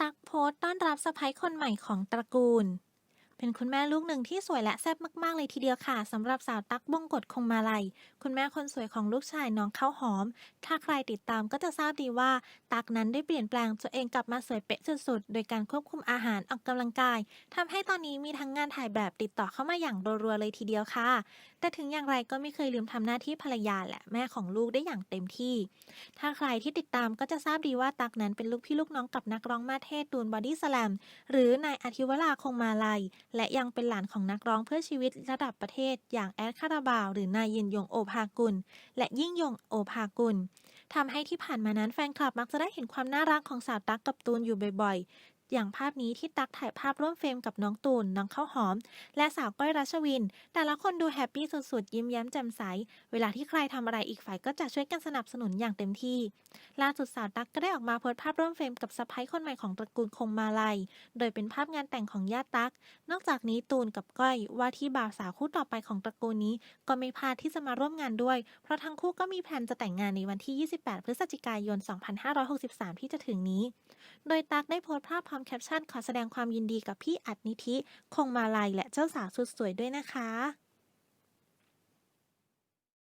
ตักโพสต์ต้อนรับสะพ้ยคนใหม่ของตระกูล เป็นคุณแม่ลูกหนึ่งที่สวยและแซ่บมาก ๆ เลยทีเดียวค่ะสำหรับสาวตั๊กบงกฎคงมาลัย คุณแม่คนสวยของลูกชายน้องข้าวหอม ถ้าใครติดตามก็จะทราบดีว่า ตั๊กนั้นได้เปลี่ยนแปลงตัวเองกลับมาสวยเป๊ะสุด ๆ โดยการควบคุมอาหารออกกำลังกายทำให้ตอนนี้มีทั้งงานถ่ายแบบติดต่อเข้ามาอย่างรัวๆเลยทีเดียวค่ะ แต่ถึงอย่างไรก็ไม่เคยลืมทำหน้าที่ภรรยาและแม่ของลูกได้อย่างเต็มที่ ถ้าใครที่ติดตามก็จะทราบดีว่าตักนั้นเป็นลูกพี่ลูกน้องกับนักร้องมาเทศตูนบอดี้สแลมหรือนายอธิวราคงมาลัยและยังเป็นหลานของนักร้องเพื่อชีวิตระดับประเทศ อย่างแอดคาราบาว หรือนายยินยงโอภากุล และยิ่งยงโอภากุลทำให้ที่ผ่านมานั้นแฟนคลับมักจะได้เห็นความน่ารักของสาวตั๊กกับตูนอยู่บ่อยๆ อย่างภาพนี้ที่ตักถ่ายภาพร่วมเฟรมกับน้องตูน น้องข้าวหอม และสาวก้อยรัชวิน แต่ละคนดูแฮปปี้สุดๆ ยิ้มแย้มแจ่มใส เวลาที่ใครทำอะไรอีกฝ่ายก็จะช่วยกันสนับสนุนอย่างเต็มที่ล่าสุดสาวตักก็ได้ออกมาโพสต์ภาพร่วมเฟรมกับสะพ้ายคนใหม่ของตระกูลคงมาลัย โดยเป็นภาพงานแต่งของญาติตัก นอกจากนี้ตูนกับก้อยว่าที่บ่าวสาวคู่ต่อไปของตระกูลนี้ ก็ไม่พลาดที่จะมาร่วมงานด้วย เพราะทั้งคู่ก็มีแผนจะแต่งงานในวันที่ 28 พฤศจิกายน 2563 ที่จะถึงนี้ โดยตักได้โพสต์ภาพพร้อมแคปชั่นขอแสดงความยินดีกับพี่อัดนิธิ คงมาลัยและเจ้าสาวสุดสวยด้วยนะคะ